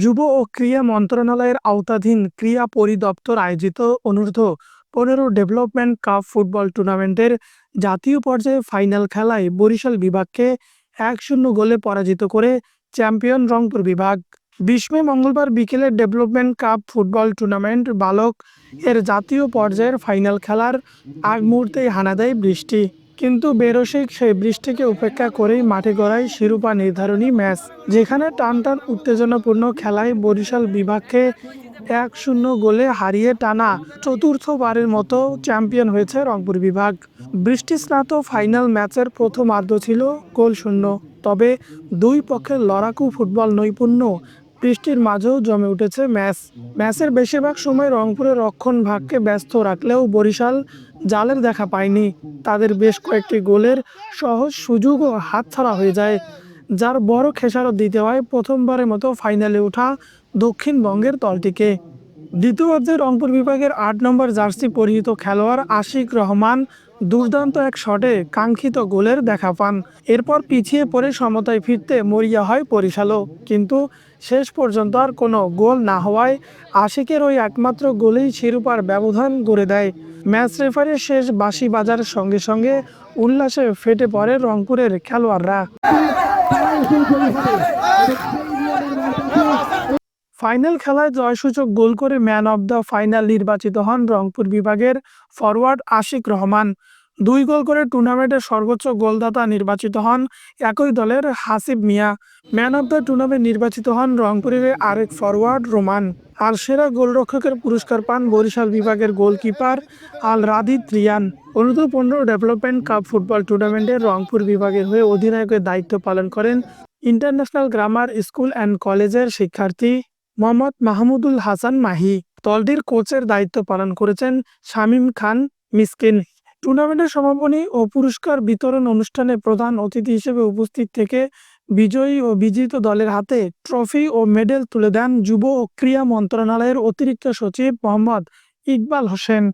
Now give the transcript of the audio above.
যুব ও ক্রীড়া মন্ত্রণালয়ের আওতাধীন ক্রীড়া পরিদপ্তর আয়োজিত অনূর্ধ্ব পনেরো ডেভেলপমেন্ট কাপ ফুটবল টুর্নামেন্টের জাতীয় পর্যায়ে ফাইনাল খেলায় বরিশাল বিভাগকে এক শূন্য গোলে পরাজিত করে চ্যাম্পিয়ন রংপুর বিভাগ। বিশ মে মঙ্গলবার বিকেলে ডেভেলপমেন্ট কাপ ফুটবল টুর্নামেন্ট বালক এর জাতীয় পর্যায়ের ফাইনাল খেলার আগ মুহূর্তেই হানা দেয় বৃষ্টি। কিন্তু বেরসিক সেই বৃষ্টিকে উপেক্ষা করেই মাঠে গড়ায় শিরোপা নির্ধারণী ম্যাচ, যেখানে টান টান উত্তেজনাপূর্ণ খেলায় বরিশাল বিভাগকে এক শূন্য গোলে হারিয়ে টানা চতুর্থবারের মতো চ্যাম্পিয়ন হয়েছে রংপুর বিভাগ। বৃষ্টি স্নাত ফাইনাল ম্যাচের প্রথম আর্ধ ছিল গোল শূন্য, তবে দুই পক্ষের লড়াকু ফুটবল নৈপুণ্য বৃষ্টির মাঝেও জমে উঠেছে ম্যাচ ম্যাচের বেশিরভাগ সময় রংপুরের রক্ষণ ভাগকে ব্যস্ত রাখলেও বরিশাল জালের দেখা পায়নি। তাদের বেশ কয়েকটি গোলের সহজ সুযোগও হাতছাড়া হয়ে যায়, যার বড় খেসারত দিতে হয় প্রথমবারের মতো ফাইনালে ওঠা দক্ষিণবঙ্গের দলটিকে। দ্বিতীয়ার্ধে রংপুর বিভাগের আট নম্বর জার্সি পরিহিত খেলোয়াড় আশিক রহমান দুর্দান্ত এক শটে কাঙ্ক্ষিত গোলের দেখা পান। এরপর পিছিয়ে পড়ে সমতায় ফিরতে মরিয়া হয় বরিশালও কিন্তু শেষ পর্যন্ত আর কোনো গোল না হওয়ায় আশিকের ওই একমাত্র গোলেই শিরোপার ব্যবধান গড়ে দেয়। ম্যাচ রেফারির শেষ বাঁশি বাজার সঙ্গে সঙ্গে উল্লাসে ফেটে পড়ে রংপুরের খেলোয়াড়রা। ফাইনাল খেলায় জয়সূচক গোল করে ম্যান অব দ্য ফাইনাল নির্বাচিত হন রংপুর বিভাগের ফরওয়ার্ড আশিক রহমান। দুই গোল করে টুর্নামেন্টের সর্বোচ্চ গোলদাতা নির্বাচিত হন একই দলের Hasib Mia. Man of the tournament নির্বাচিত হন রংপুরের আরেক ফরওয়ার্ড রোমান। আর সেরা গোলরক্ষকের পুরস্কার পান বরিশাল বিভাগের গোলকিপার আল রাদিত রিয়ান অনূর্ধ্ব পনেরো ডেভেলপমেন্ট কাপ ফুটবল টুর্নামেন্টে রংপুর বিভাগের হয়ে অধিনায়কের দায়িত্ব পালন করেন ইন্টারন্যাশনাল গ্রামার স্কুল অ্যান্ড কলেজের শিক্ষার্থী। মোহাম্মদ মাহমুদুল হাসান মাহি দলটির কোচের দায়িত্ব পালন করেছেন শামীম খান মিসকিন। টুর্নামেন্টের সমাপনী ও পুরস্কার বিতরণ অনুষ্ঠানে প্রধান অতিথি হিসেবে উপস্থিত থেকে বিজয়ী ও বিজিত দলের হাতে ট্রফি ও মেডেল তুলে দেন যুব ও ক্রীড়া মন্ত্রণালয়ের অতিরিক্ত সচিব মোহাম্মদ ইকবাল হোসেন।